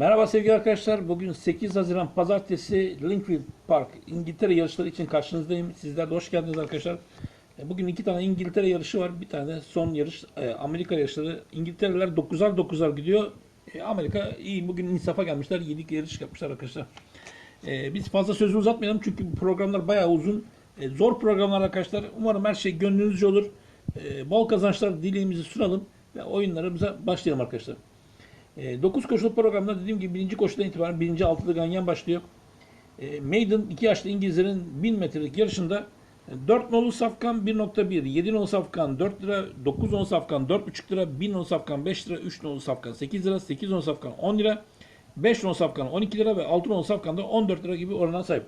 Merhaba sevgili arkadaşlar. Bugün 8 Haziran Pazartesi Linkfield Park İngiltere yarışları için karşınızdayım. Sizler de hoş geldiniz arkadaşlar. E, Bugün iki tane İngiltere yarışı var. Bir tane son yarış e, Amerika yarışları. İngiltereler 9'ar 9'ar gidiyor. E, Amerika iyi. Bugün insafa gelmişler. 7 yarış yapmışlar arkadaşlar. Biz fazla sözü uzatmayalım çünkü bu programlar bayağı uzun. Zor programlar arkadaşlar. Umarım her şey gönlünüzce olur. Bol kazançlar dileğimizi sunalım ve oyunlarımıza başlayalım arkadaşlar. 9 koşulu programda dediğim gibi birinci koşudan itibaren birinci altılı ganyan başlıyor. E, Maiden 2 yaşlı İngilizlerin 1000 metrelik yarışında e, 4 nolu safkan 1.1, 7 nolu safkan 4 lira, 9 nolu safkan 4.5 lira, 1000 nolu safkan 5 lira, 3 nolu safkan 8 lira, 8 nolu safkan 10 lira, 5 nolu safkan 12 lira ve 6 nolu safkan da 14 lira gibi orana sahip.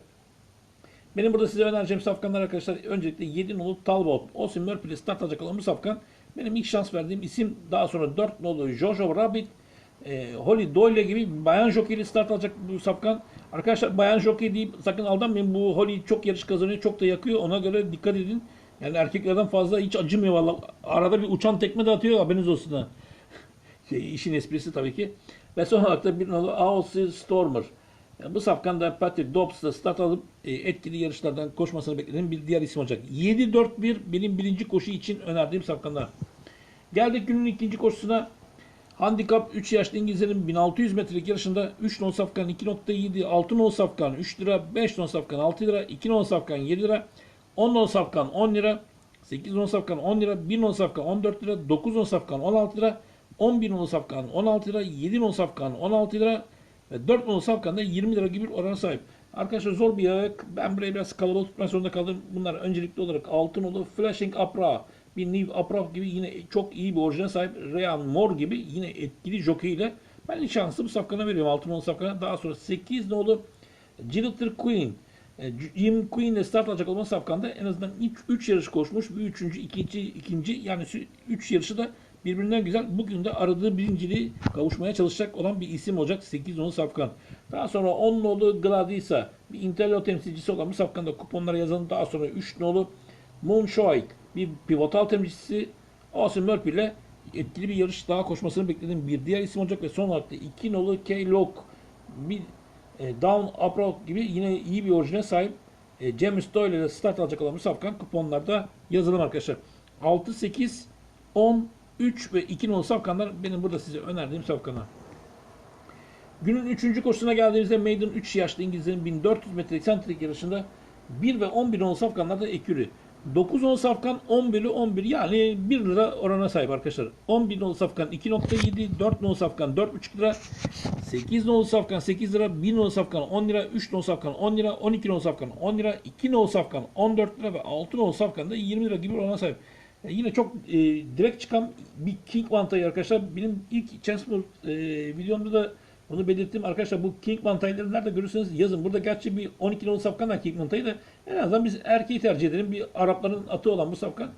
Benim burada size önereceğim safkanlar arkadaşlar öncelikle 7 nolu Talbot, Austin Murphy start alacak olan bu safkan. Benim ilk şans verdiğim isim daha sonra 4 nolu Jojo Rabbit, e, Holly Doyle gibi bayan jockeyli start alacak bu safkan. Arkadaşlar bayan jockey deyip sakın aldanmayın. Bu Holly çok yarış kazanıyor, çok da yakıyor. Ona göre dikkat edin. Yani erkeklerden fazla hiç acımıyor valla. Arada bir uçan tekme de atıyor haberiniz olsun ha. Şey, işin esprisi tabii ki. Ve son olarak da bir nolu Aussie Stormer. Yani bu safkan da Patrick Dobbs'la start alıp e, etkili yarışlardan koşmasını beklediğim bir diğer isim olacak. 7-4-1 benim birinci koşu için önerdiğim safkanlar. Geldik günün ikinci koşusuna. Handikap 3 yaşlı İngilizlerin 1600 metrelik yarışında 3 non safkan 2.7, 6 non safkan 3 lira, 5 non safkan 6 lira, 2 non safkan 7 lira, 10 non safkan 10 lira, 8 non safkan 10 lira, 1 non safkan 14 lira, 9 non safkan 16 lira, 11 non safkan 16 lira, 7 non safkan 16 lira ve 4 non safkan da 20 lira gibi bir orana sahip. Arkadaşlar zor bir yer. Ben burayı biraz kalabalık tutmak zorunda kaldım. Bunlar öncelikli olarak altın oldu. Flashing Apra, bir Niv Apraf gibi yine çok iyi bir orijine sahip. Ryan Moore gibi yine etkili jockey ile ben ilk şansı bu safkana veriyorum. Altın nolu safkana. Daha sonra 8 nolu Gilter Queen. E, Jim Queen ile start alacak olan safkanda en azından 3 yarış koşmuş. Bir üçüncü, ikinci, ikinci yani 3 yarışı da birbirinden güzel. Bugün de aradığı birinciliği kavuşmaya çalışacak olan bir isim olacak 8 nolu safkan. Daha sonra 10 nolu Gladisa bir Intello temsilcisi olan bu safkanda kuponlara yazalım. Daha sonra 3 nolu Moonshoik bir pivotal temsilcisi Austin Murphy ile etkili bir yarış daha koşmasını beklediğim bir diğer isim olacak ve son olarak da 2 nolu K. Locke bir e, Down Uproad gibi yine iyi bir orijine sahip e, James Doyle ile start alacak olan bu safkan kuponlarda yazalım arkadaşlar. 6, 8, 10, 3 ve 2 nolu safkanlar benim burada size önerdiğim safkanlar. Günün 3. koşusuna geldiğimizde Maiden 3 yaşlı İngilizlerin 1400 metrelik sentrik yarışında 1 ve 11 nolu safkanlarda ekürü. 9 nolu safkan 11'i 11 yani 1 lira orana sahip arkadaşlar. 11 nolu safkan 2.7, 4 nolu safkan 4.5 lira, 8 nolu safkan 8 lira, 1 nolu safkan 10 lira, 3 nolu safkan 10 lira, 12 nolu safkan 10 lira, 2 nolu safkan 14 lira ve 6 nolu safkan da 20 lira gibi orana sahip. E, yine çok e, direkt çıkan bir King Vantayı arkadaşlar. Benim ilk Chance e, videomda da onu belirttim. Arkadaşlar bu King Mantayları nerede görürseniz yazın. Burada gerçi bir 12 nolu safkan da King Mantayı da en azından biz erkeği tercih edelim. Bir Arapların atı olan bu safkan.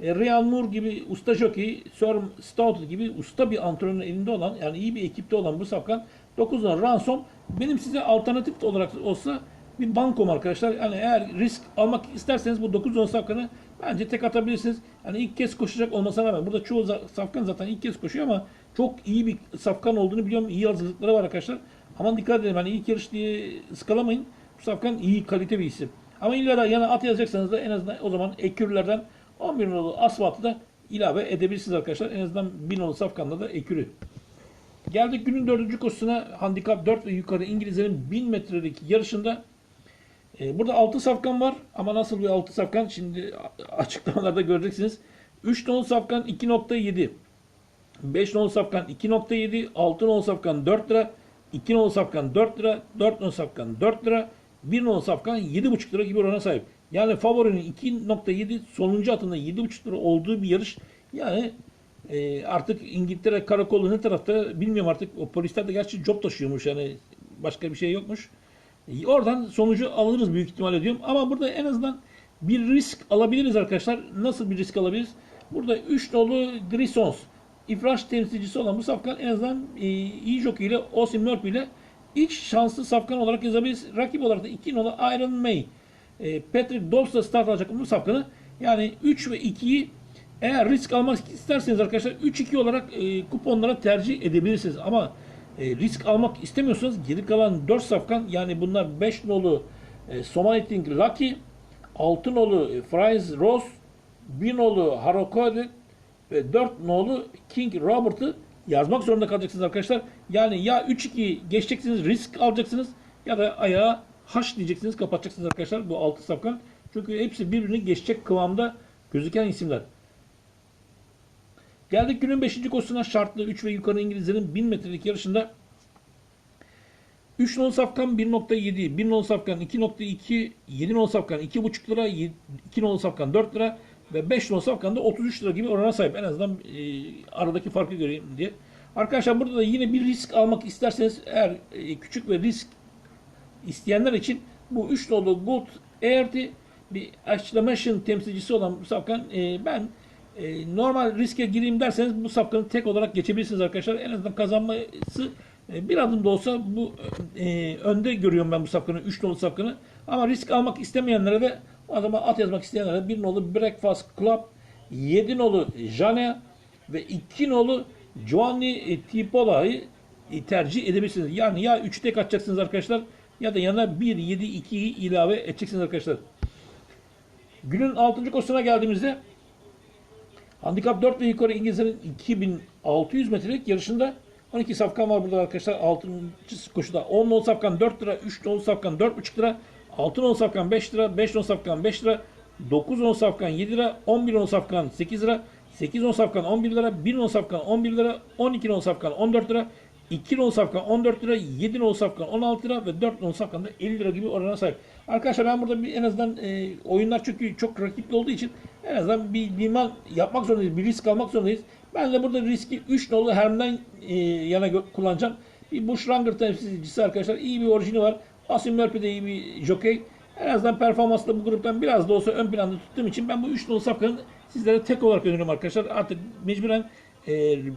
E, Ryan Moore gibi usta jockey, Sir Stout gibi usta bir antrenörün elinde olan yani iyi bir ekipte olan bu safkan 9 nolu Ransom benim size alternatif olarak olsa bir bankom arkadaşlar. Yani eğer risk almak isterseniz bu 9 nolu safkanı bence tek atabilirsiniz. Yani ilk kez koşacak olmasına rağmen burada çoğu safkan zaten ilk kez koşuyor ama çok iyi bir safkan olduğunu biliyorum. İyi hazırlıkları var arkadaşlar. Aman dikkat edin. Hani ilk yarış diye ıskalamayın. Bu safkan iyi kalite bir isim. Ama illa da yana at yazacaksanız da en azından o zaman ekürlerden 11 nolu asfaltı da ilave edebilirsiniz arkadaşlar. En azından 1000 nolu safkanda da ekürü. Geldik günün dördüncü koşusuna. Handikap 4 ve yukarı İngilizlerin 1000 metrelik yarışında ee, burada 6 safkan var ama nasıl bir 6 safkan şimdi açıklamalarda göreceksiniz. 3 nolu safkan 2.7 5 nolu safkan 2.7 6 nolu safkan 4 lira 2 nolu safkan 4 lira 4 nolu safkan 4 lira 1 nolu safkan 7.5 lira gibi orana sahip. Yani favorinin 2.7 sonuncu atında 7.5 lira olduğu bir yarış. Yani e, artık İngiltere karakolu ne tarafta bilmiyorum artık o polisler de gerçi job taşıyormuş yani başka bir şey yokmuş. Oradan sonucu alırız büyük ihtimalle diyorum. Ama burada en azından bir risk alabiliriz arkadaşlar. Nasıl bir risk alabiliriz? Burada 3 nolu Grisons. İfraş temsilcisi olan bu safkan en azından e, iyi jockey ile Austin Murphy ile ilk şanslı safkan olarak yazabiliriz. Rakip olarak da 2 nolu Iron May. E, Patrick Dobbs'la start alacak bu safkanı. Yani 3 ve 2'yi eğer risk almak isterseniz arkadaşlar 3-2 olarak e, kuponlara tercih edebilirsiniz. Ama e, risk almak istemiyorsanız geri kalan 4 safkan yani bunlar 5 nolu e, Somaliting Lucky, 6 nolu e, Fries Rose, 1 nolu Harakode ve 4 nolu King Robert'ı yazmak zorunda kalacaksınız arkadaşlar. Yani ya 3-2 geçeceksiniz, risk alacaksınız ya da ayağa haş diyeceksiniz, kapatacaksınız arkadaşlar bu 6 safkan. Çünkü hepsi birbirini geçecek kıvamda gözüken isimler. Geldik günün 5. koşusuna şartlı 3 ve yukarı İngilizlerin 1000 metrelik yarışında 3 non safkan 1.7, 1 non safkan 2.2, 7 non safkan 2.5 lira, 2 non safkan 4 lira ve 5 non safkan da 33 lira gibi orana sahip. En azından e, aradaki farkı göreyim diye. Arkadaşlar burada da yine bir risk almak isterseniz eğer e, küçük ve risk isteyenler için bu 3 nolu Gold Air'di bir exclamation temsilcisi olan bu safkan e, ben e, normal riske gireyim derseniz bu safkanı tek olarak geçebilirsiniz arkadaşlar. En azından kazanması e, bir adım da olsa bu e, önde görüyorum ben bu safkanı. 3 nolu safkanı. Ama risk almak istemeyenlere de o adama at yazmak isteyenlere 1 nolu Breakfast Club, 7 nolu Jane ve 2 nolu Giovanni Tipola'yı e, tercih edebilirsiniz. Yani ya 3 tek atacaksınız arkadaşlar ya da yanına 1, 7, 2'yi ilave edeceksiniz arkadaşlar. Günün 6. koşusuna geldiğimizde Handikap 4 ve yukarı İngilizlerin 2600 metrelik yarışında 12 safkan var burada arkadaşlar. 6. koşuda 10 non safkan 4 lira, 3 non safkan 4,5 lira, 6 non safkan 5 lira, 5 non safkan 5 lira, 9 non safkan 7 lira, 11 non safkan 8 lira, 8 non safkan 11 lira, 1 non safkan 11 lira, 12 non safkan 14 lira, 2 non safkan 14 lira, 7 non safkan 16 lira ve 4 non safkan da 50 lira gibi orana sahip. Arkadaşlar ben burada bir en azından e, oyunlar çünkü çok rakipli olduğu için en azından bir liman yapmak zorundayız, bir risk almak zorundayız. Ben de burada riski 3 nolu Herm'den e, yana kullanacağım. Bir Bushranger temsilcisi arkadaşlar iyi bir orijini var. Asim Murphy de iyi bir jockey. En azından performansla bu gruptan biraz da olsa ön planda tuttuğum için ben bu 3 nolu safkanın sizlere tek olarak öneriyorum arkadaşlar. Artık mecburen e,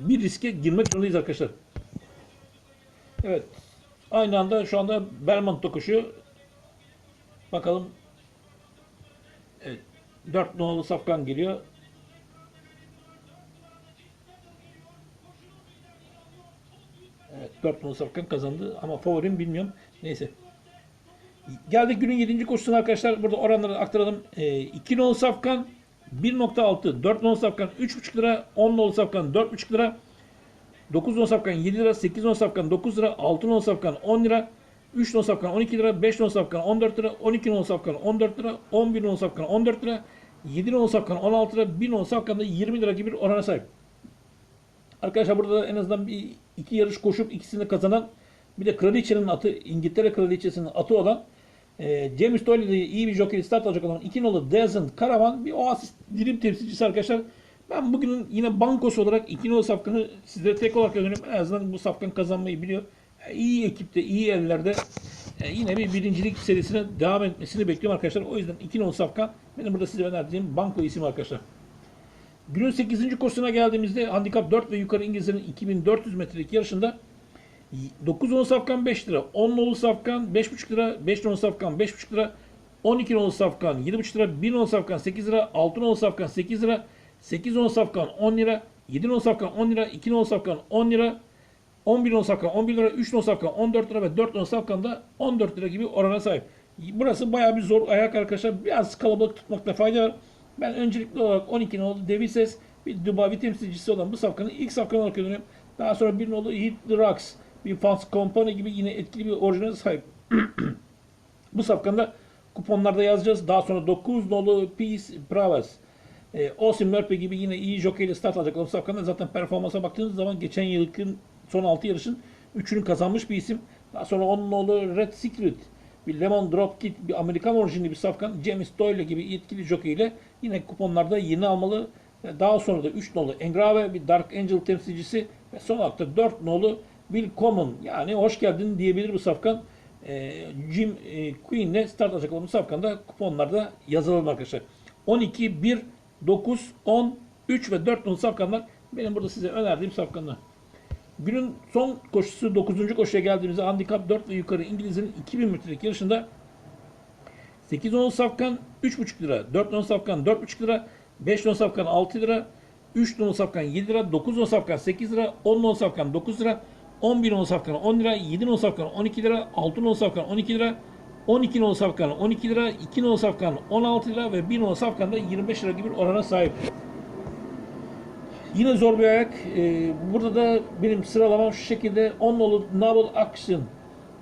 bir riske girmek zorundayız arkadaşlar. Evet. Aynı anda şu anda Belmont koşuyor. Bakalım. Evet. 4 numaralı safkan geliyor. Evet, 4 numaralı safkan kazandı ama favorim bilmiyorum. Neyse. Geldik günün 7. koşusuna arkadaşlar. Burada oranları aktaralım. E, 2 numaralı safkan 1.6, 4 numaralı safkan 3.5 lira, 10 numaralı safkan 4.5 lira, 9 non safkan 7 lira, 8 non safkan 9 lira, 6 non safkan 10 lira, 3 non safkan 12 lira, 5 non safkan 14 lira, 12 non safkan 14 lira, 11 non safkan 14 lira, 7 non safkan 16 lira, 1 non safkan da 20 lira gibi bir orana sahip. Arkadaşlar burada da en azından bir iki yarış koşup ikisini kazanan bir de kraliçenin atı, İngiltere kraliçesinin atı olan e, James Doyle iyi bir jockey start alacak olan 2 nolu Desmond Karavan bir Oasis dilim temsilcisi arkadaşlar. Ben bugünün yine bankosu olarak 2 nolu safkanı sizlere tek olarak öneriyorum. En azından bu safkan kazanmayı biliyor. E, iyi ekipte, iyi ellerde e, yine bir birincilik serisine devam etmesini bekliyorum arkadaşlar. O yüzden 2 nolu safkan benim burada size önerdiğim banko ismi arkadaşlar. Günün 8. koşusuna geldiğimizde handikap 4 ve yukarı İngilizlerin 2400 metrelik yarışında 9 nolu safkan 5 lira, 10 nolu safkan 5,5 lira, 5 nolu safkan 5,5 lira, 12 nolu safkan 7,5 lira, 1 nolu safkan 8 lira, 6 nolu safkan 8 lira, 8 nolu safkan 10 lira, 7 nolu safkan 10 lira, 2 nolu safkan 10 lira, 11 nolu safkan 11 lira, 3 nolu safkan 14 lira ve 4 nolu safkan da 14 lira gibi orana sahip. Burası bayağı bir zor ayak arkadaşlar. Biraz kalabalık tutmakta fayda var. Ben öncelikli olarak 12 nolu Devises bir Dubai temsilcisi olan bu safkanı ilk safkan olarak öneriyorum. Daha sonra bir nolu Hit the Rocks bir Fans Company gibi yine etkili bir orijinal sahip. bu safkanda kuponlarda yazacağız. Daha sonra 9 nolu Peace Pravas. E, Austin Murphy gibi yine iyi jockey start alacak olan safkanda zaten performansa baktığınız zaman geçen yılın son 6 yarışın 3'ünü kazanmış bir isim. Daha sonra 10 nolu Red Secret bir Lemon Dropkick, bir Amerikan orijinli bir safkan, James Doyle gibi yetkili jockey ile yine kuponlarda yeni almalı. Daha sonra da 3 nolu Engrave, bir Dark Angel temsilcisi ve son olarak da 4 nolu Willkommen yani hoş geldin diyebilir bu safkan. E, Jim e, Queen ile start alacak olan bu safkan da kuponlarda yazılalım arkadaşlar. 12, 1, 9, 10, 3 ve 4 nolu safkanlar benim burada size önerdiğim safkanlar. Günün son koşusu 9. koşuya geldiğimizde handikap 4 ve yukarı İngilizlerin 2000 metrelik yarışında 8 10 safkan 3,5 lira, 4 10 safkan 4,5 lira, 5 10 safkan 6 lira, 3 10 safkan 7 lira, 9 10 safkan 8 lira, 10 10 safkan 9 lira, 11 non safkan 10 lira, 7 non safkan 12 lira, 6 non safkan 12 lira, 12 non safkan 12 lira, 2 non safkan 16 lira ve 1 non safkan da 25 lira gibi bir orana sahip. Yine zor bir ayak. Ee, burada da benim sıralamam şu şekilde. 10 nolu Novel Action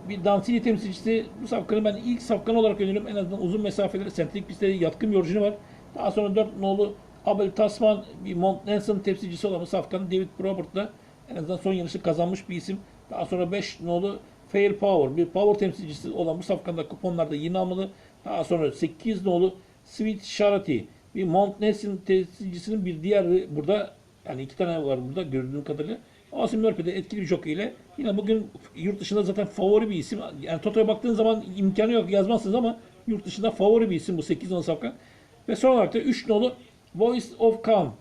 bir Dansini temsilcisi. Bu safkanı ben ilk safkan olarak öneriyorum. En azından uzun mesafeleri, sentrik pistlere yatkın bir orijini var. Daha sonra 4 nolu Abel Tasman bir Mont Nelson temsilcisi olan bu safkan David Probert'la en azından son yarışı kazanmış bir isim. Daha sonra 5 nolu Fair Power bir power temsilcisi olan bu safkanda kuponlarda yeni almalı. Daha sonra 8 nolu Sweet Charity bir Mont Nelson temsilcisinin bir diğeri burada yani iki tane var burada gördüğüm kadarıyla. Austin Murphy de etkili bir jockey ile yine bugün yurt dışında zaten favori bir isim. Yani Toto'ya baktığın zaman imkanı yok yazmazsınız ama yurt dışında favori bir isim bu 8 nolu safkan. Ve son olarak da 3 nolu Voice of Calm.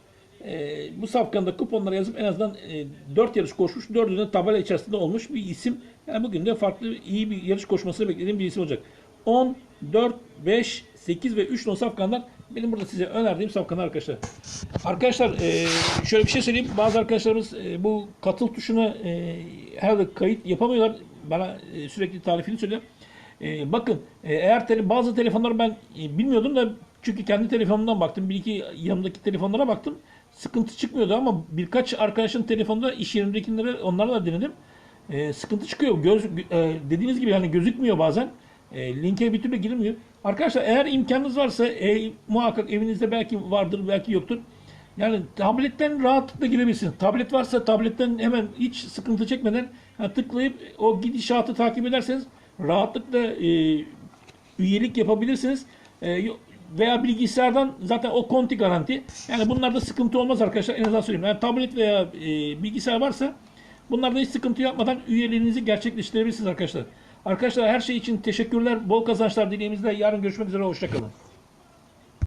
Ee, bu safkanda kuponlara yazıp en azından e, 4 yarış koşmuş, 4'ünde tabela içerisinde olmuş bir isim. Yani bugün de farklı iyi bir yarış koşmasını beklediğim bir isim olacak. 10, 4, 5, 8 ve 3 nolu safkanlar benim burada size önerdiğim safkanlar arkadaşlar. Arkadaşlar e, şöyle bir şey söyleyeyim. Bazı arkadaşlarımız e, bu katıl tuşuna e, herhalde kayıt yapamıyorlar. Bana e, sürekli tarifini söylüyor. E, bakın e, eğer tele, bazı telefonları ben e, bilmiyordum da çünkü kendi telefonumdan baktım. Bir iki yanımdaki telefonlara baktım. Sıkıntı çıkmıyordu ama birkaç arkadaşın telefonda iş yerindekileri onlarla denedim. E, sıkıntı çıkıyor. Göz, e, dediğiniz gibi yani gözükmüyor bazen. E, linke bir türlü girilmiyor. Arkadaşlar eğer imkanınız varsa e, muhakkak evinizde belki vardır belki yoktur. Yani tabletten rahatlıkla girebilirsiniz. Tablet varsa tabletten hemen hiç sıkıntı çekmeden yani tıklayıp o gidişatı takip ederseniz rahatlıkla e, üyelik yapabilirsiniz. E, veya bilgisayardan zaten o konti garanti. Yani bunlarda sıkıntı olmaz arkadaşlar. En azından söyleyeyim. Yani tablet veya e, bilgisayar varsa bunlarda hiç sıkıntı yapmadan üyeliğinizi gerçekleştirebilirsiniz arkadaşlar. Arkadaşlar her şey için teşekkürler. Bol kazançlar dileğimizle. Yarın görüşmek üzere. Hoşçakalın.